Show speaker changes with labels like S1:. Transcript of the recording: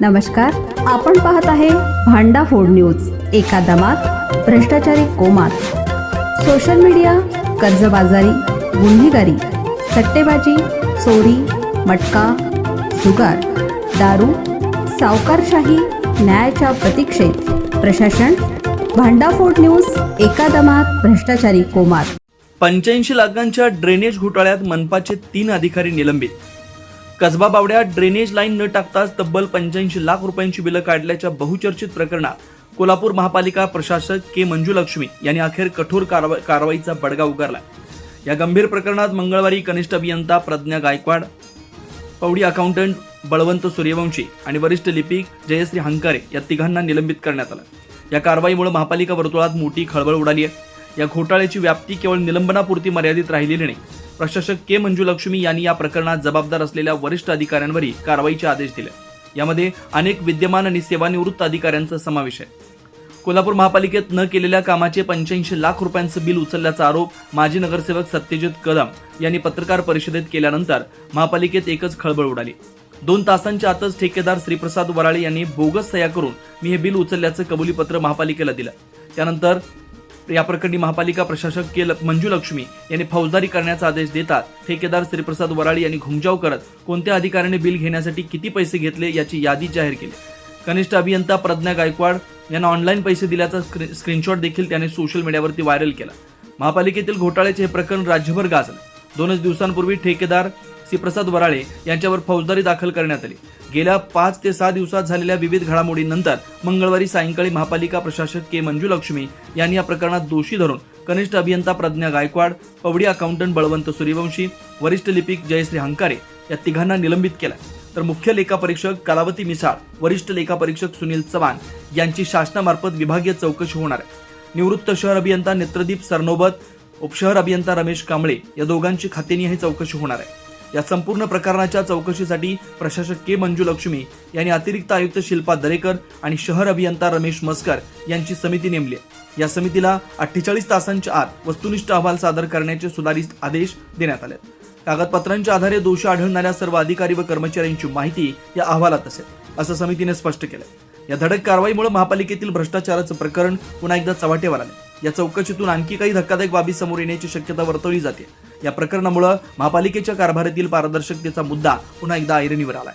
S1: नमस्कार आपण पाहत आहे भांडा फोड न्यूज एका दमात भ्रष्टाचारी कोमात. सोशल मीडिया कर्जबाजारी गुन्हेगारी सट्टेबाजी चोरी मटका जुगार दारू सावकारशाही न्यायाच्या प्रतीक्षेत. प्रशासन भांडाफोड न्यूज एका दमात भ्रष्टाचारी कोमात.
S2: पंच्याऐंशी लाखांच्या ड्रेनेज घोटाळ्यात मनपाचे तीन अधिकारी निलंबित. कसबा बावड्यात ड्रेनेज लाईन न टाकताच तब्बल पंच्याऐंशी लाख रुपयांची बिलं काढल्याच्या बहुचर्चित प्रकरणात कोल्हापूर महापालिका प्रशासक के मंजुलक्ष्मी यांनी अखेर कठोर कारवा- कारवाईचा बडगा उगारला. या गंभीर प्रकरणात मंगळवारी कनिष्ठ अभियंता प्रज्ञा गायकवाड पौडी अकाउंटंट बळवंत सूर्यवंशी आणि वरिष्ठ लिपिक जयश्री हंकारे या तिघांना निलंबित करण्यात आलं. या कारवाईमुळे महापालिका वर्तुळात मोठी खळबळ उडाली आहे. या घोटाळ्याची व्याप्ती केवळ निलंबनापुरती मर्यादित राहिलेली नाही. प्रशासक के मंजुलक्ष्मी यांनी या प्रकरणात जबाबदार असलेल्या वरिष्ठ अधिकाऱ्यांवरही कारवाईचे आदेश दिले. यामध्ये अनेक विद्यमान आणि सेवानिवृत्त अधिकाऱ्यांचा समावेश आहे. कोल्हापूर महापालिकेत न केलेल्या कामाचे पंच्याऐंशी लाख रुपयांचं बिल उचलल्याचा आरोप माजी नगरसेवक सत्यजित कदम यांनी पत्रकार परिषदेत केल्यानंतर महापालिकेत एकच खळबळ उडाली. दोन तासांच्या आतच ठेकेदार श्रीप्रसाद वराळे यांनी बोगस सह्या करून मी हे बिल उचलल्याचं कबुलीपत्र महापालिकेला दिलं. त्यानंतर या प्रकरणी महापालिका प्रशासक के मंजुलक्ष्मी मंजू लक्ष्मी यांनी फौजदारी करण्याचा आदेश देतात. ठेकेदार श्रीप्रसाद वराळी यांनी घुमजाव करत कोणत्या अधिकाऱ्याने बिल घेण्यासाठी किती पैसे घेतले याची यादी जाहीर केली. कनिष्ठ अभियंता प्रज्ञा गायकवाड यांना ऑनलाईन पैसे दिल्याचा स्क्री- स्क्रीनशॉट देखील त्याने सोशल मीडियावरती व्हायरल केला. महापालिकेतील घोटाळ्याचे हे प्रकरण राज्यभर गाजले. दोनच दिवसांपूर्वी ठेकेदार श्रीप्रसाद वराळे यांच्यावर फौजदारी दाखल करण्यात आली. गेल्या पाच ते सहा दिवसात झालेल्या विविध घडामोडींनंतर मंगळवारी सायंकाळी महापालिका प्रशासक के मंजुलक्ष्मी यांनी या प्रकरणात दोषी धरून कनिष्ठ अभियंता प्रज्ञा गायकवाड पवडी अकाउंटंट बळवंत सूर्यवंशी वरिष्ठ लिपिक जयश्री हंकारे या तिघांना निलंबित केलं. तर मुख्य लेखापरीक्षक कलावती मिसाळ वरिष्ठ लेखापरीक्षक सुनील चव्हाण यांची शासनामार्फत विभागीय चौकशी होणार आहे. निवृत्त शहर अभियंता नेत्रदीप सरनोबत उपशहर अभियंता रमेश कांबळे या दोघांची खातेनी ही चौकशी होणार आहे. या संपूर्ण प्रकरणाच्या चौकशीसाठी प्रशासक के मंजू लक्ष्मी यांनी अतिरिक्त आयुक्त शिल्पा दरेकर आणि शहर अभियंता रमेश मस्कर यांची समिती नेमली आहे. या समितीला अठ्ठेचाळीस तासांच्या आत वस्तुनिष्ठ अहवाल सादर करण्याचे सुधारित आदेश देण्यात आले कागदपत्रांच्या आधारे दोषी आढळणाऱ्या सर्व अधिकारी व कर्मचाऱ्यांची माहिती या अहवालात असेल असं समितीने स्पष्ट केलं या धडक कारवाईमुळे महापालिकेतील भ्रष्टाचाराचं प्रकरण पुन्हा एकदा चव्हाटेवर आले या चौकशीतून आणखी काही धक्कादायक बाबी समोर येण्याची शक्यता वर्तवली जाते. या प्रकरणामुळे महापालिकेच्या कारभारातील पारदर्शकतेचा मुद्दा पुन्हा एकदा ऐरणीवर आलाय.